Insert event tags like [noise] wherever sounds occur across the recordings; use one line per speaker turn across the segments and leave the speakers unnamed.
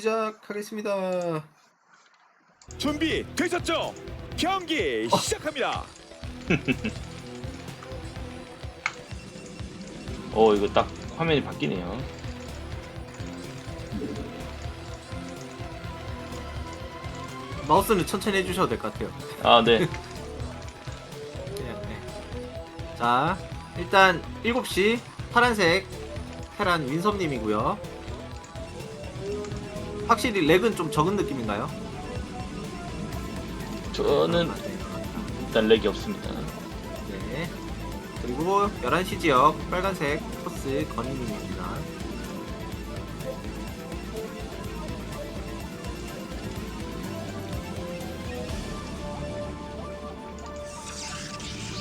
시작하겠습니다.
준비 되셨죠? 경기 시작합니다. [laughs]
어 이거 딱 화면이 바뀌네요.
마우스는 천천히 해주셔도 될 것 같아요.
아 네. [laughs]
네, 네. 자, 일단 7시 파란색 테란 윈섭님이고요. 확실히 렉은 좀 적은 느낌인가요?
저는 일단 렉이 없습니다.
네. 그리고 11시 지역 빨간색 코스 건희님입니다.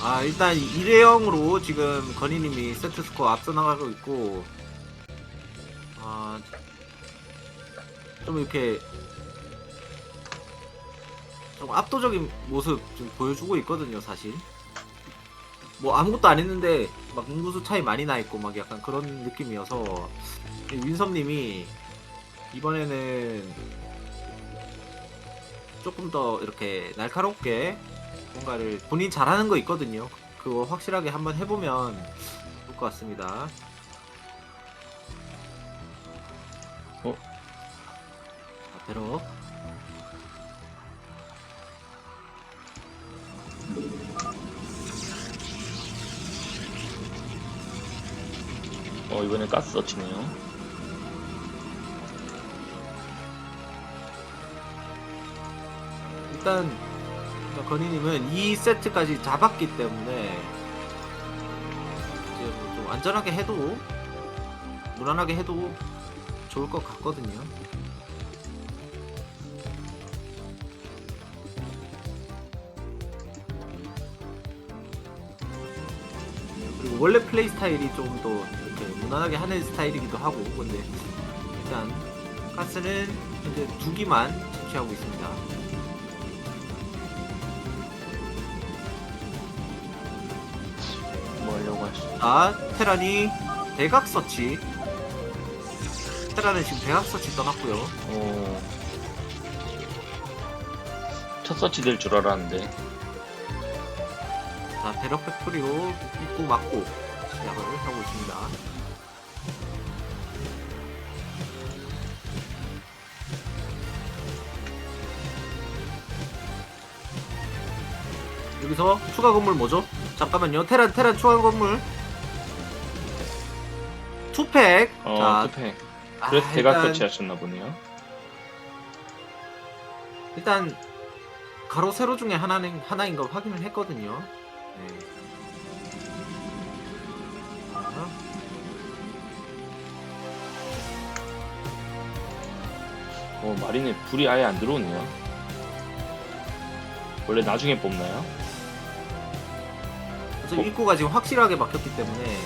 아 일단 2대 0으로 지금 건희님이 세트 스코어 앞서 나가고 있고 아 좀 이렇게 좀 압도적인 모습 좀 보여주고 있거든요 사실 뭐 아무것도 안 했는데 막 인구수 차이 많이 나 있고 막 약간 그런 느낌이어서 이 윈섭님이 이번에는 조금 더 이렇게 날카롭게 뭔가를 본인 잘하는 거 있거든요. 그거 확실하게 한번 해보면 좋을 것 같습니다. 배로
어 이번엔 가스 서치네요.
일단 건희님은 2세트까지 잡았기 때문에 이제 뭐 좀 안전하게 해도 무난하게 해도 좋을 것 같거든요. 원래 플레이 스타일이 좀 더 이렇게 무난하게 하는 스타일이기도 하고 근데 일단 가스는 현재 두 기만 채취하고 있습니다.
뭐 하려고 하시?
아, 테란이 대각 서치. 테란은 지금 대각 서치 떠났고요.
어. 첫 서치 될 줄 알았는데
자, 배럭 팩토리로 입구 막고 시작을 하고 있습니다. 여기서 추가 건물 뭐죠? 잠깐만요. 테란 테란 추가 건물. 투팩.
어
자,
투팩.
아,
그래서 대각
일단-
서치 하셨나 보네요.
일단 가로 세로 중에 하나는 하나인 걸 확인을 했거든요. 네. 자,
어 마린에 불이 아예 안 들어오네요. 원래 나중에 뽑나요?
그래서
어?
입구가 지금 확실하게 막혔기 때문에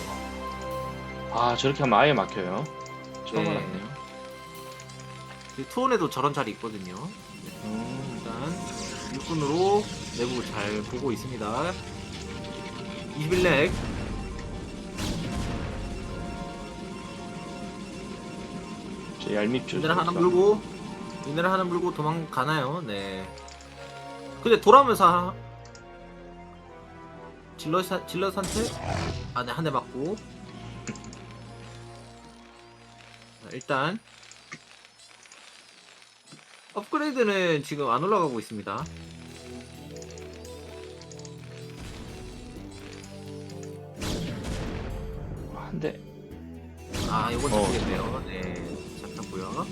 아 저렇게 하면 아예 막혀요. 처음
네.
알았네요.
그 투혼에도 저런 자리 있거든요.
음,
일단 육군으로 내부 잘 보고 있습니다. 21렉
저 얄밉죠.
인내를 하나. 물고 인내를 하나 물고 도망가나요? 네. 근데 돌아오면서 하- 질럿 질럿한테 안에 한대 맞고 자, 일단 업그레이드는 지금 안 올라가고 있습니다.
한 대.
아, 이건
어.
잡겠네요. 네, 잡혔고요.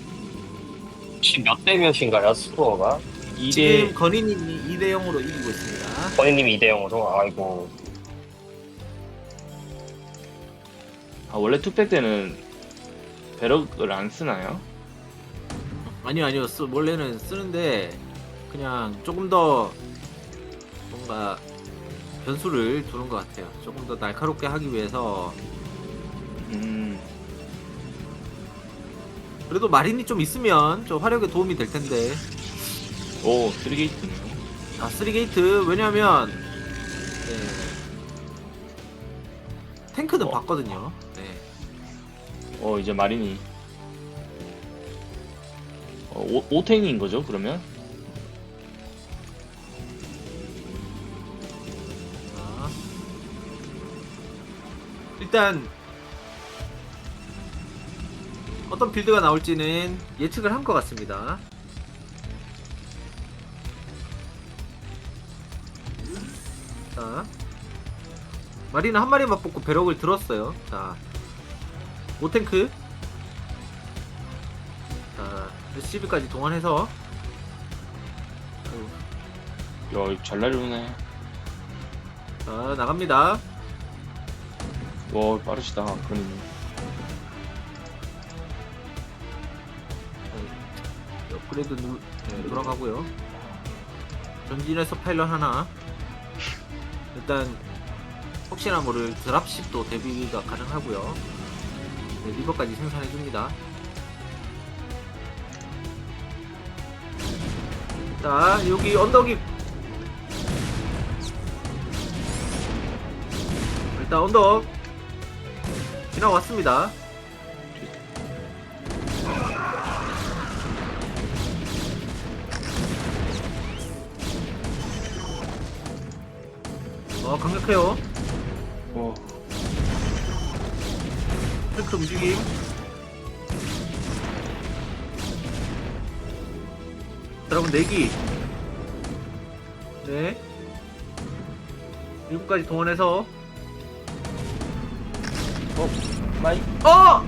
혹시 몇 대 몇인가요, 스코어가?
이
지금
대
건희님이 2대 0으로 이기고 있습니다.
권희님이 2대 0으로? 아이고.
아 원래 투팩 때는 배럭을 안 쓰나요?
아니요, 아니요. 쓰, 원래는 쓰는데 그냥 조금 더 뭔가 변수를 두는 것 같아요. 조금 더 날카롭게 하기 위해서
음,
그래도 마린이 좀 있으면 좀 화력에 도움이 될 텐데.
오 쓰리게이트네요.
아, 3게이트 왜냐면 네. 탱크는
어.
봤거든요. 네.
어 이제 마린이 어, 오, 오탱인 거죠 그러면?
자. 일단 어떤 빌드가 나올지는 예측을 한 것 같습니다. 자, 마리는 한 마리만 뽑고 배럭을 들었어요. 자, 오탱크. 자, SCB까지 동원해서.
야, 잘 날리네.
자, 나갑니다.
와, 빠르시다. 그러니.
업그레이드 누, 네, 돌아가고요. 전진에서 파일럿 하나. 일단 혹시나 모를 드랍십도 대비가 가능하고요. 네, 리버까지 생산해 줍니다. 자 여기 언덕이 일단 언덕 지나왔습니다. 어 강력해요.
와,
탱크 움직임. 여러분 내기. 네. 7까지 동원해서
마이.
어!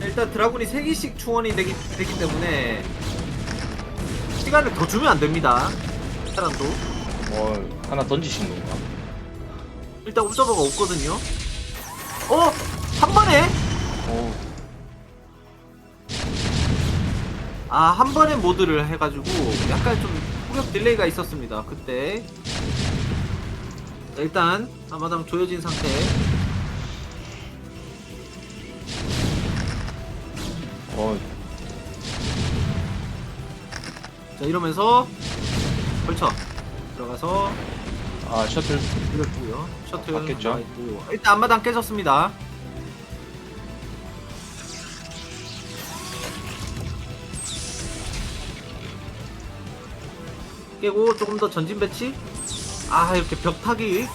일단 드라군이 3개씩 충원이 되기, 되기 때문에 시간을 더 주면 안 됩니다. 사람도.
어, 하나 던지신 건가?
일단 옵저버가 없거든요. 어! 한 번에?
오,
아, 한 번에 모드를 해가지고 약간 좀 후격 딜레이가 있었습니다. 그때. 자, 일단 아마당 조여진 상태.
어,
자, 이러면서 걸쳐 들어가서
아, 셔틀.
밀어주고요. 셔틀
맞겠죠?
있고. 일단 앞마당 깨졌습니다. 깨고 조금 더 전진 배치. 아 이렇게 벽 타기.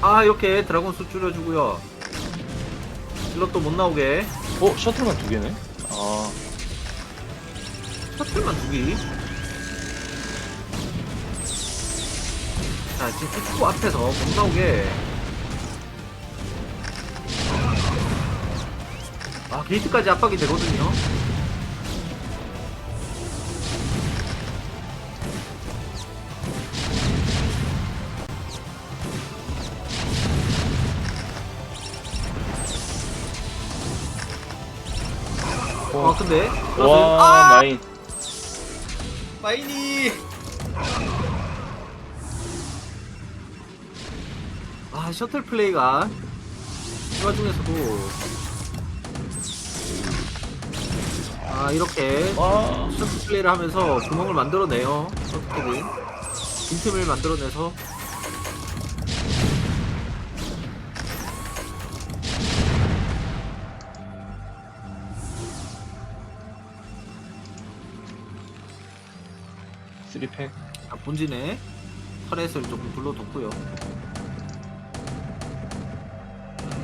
아 이렇게 드라곤 수 줄여주고요. 질럿도 못 나오게
어, 셔틀만 두 개네? 아,
셔틀만 두기. 자 지금 축구 앞에서 못 나오게. 아 게이트까지 압박이 되거든요. 아 근데
와,
아!
마인.
마이 아 셔틀 플레이가 이 와중에서도 아 이렇게
와,
셔틀 플레이를 하면서 구멍을 만들어내요. 어떻게든 빈틈을 만들어내서.
쓰리팩.
아, 본진에 터렛을 조금 불러뒀고요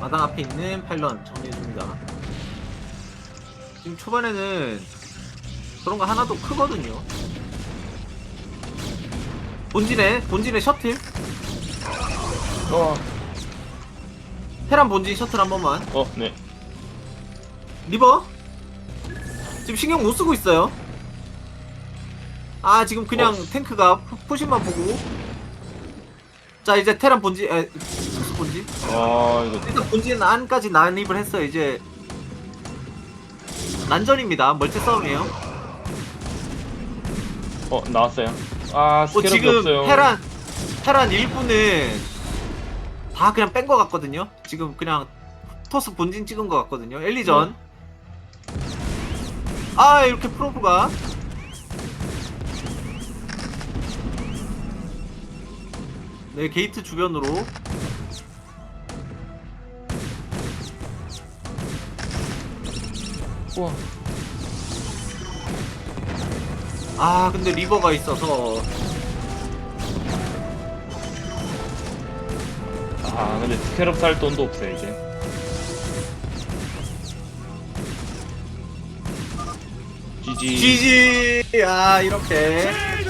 마당 앞에 있는 파일런 정리해줍니다. 지금 초반에는 그런 거 하나도 크거든요. 본진에 본진에 셔틀?
어,
테란 본진 셔틀 한 번만.
어, 네.
리버? 지금 신경 못 쓰고 있어요. 아 지금 그냥
어.
탱크가 푸- 푸신만 보고. 자 이제 테란 본진 에 본진?
와, 이거.
일단 본진 안까지 난입을 했어요. 이제 난전입니다. 멀티 싸움이에요.
어, 나왔어요. 아,
어,
스케럽이
지금
없어요.
테란 테란 일부는 다 그냥 뺀것 같거든요. 지금 그냥 토스 본진 찍은 것 같거든요. 엘리전. 아 이렇게 프로브가. 네 게이트 주변으로
우와.
아 근데 리버가 있어서
아 근데 스캐럽 살 돈도 없어요 이제.
GG 아 이렇게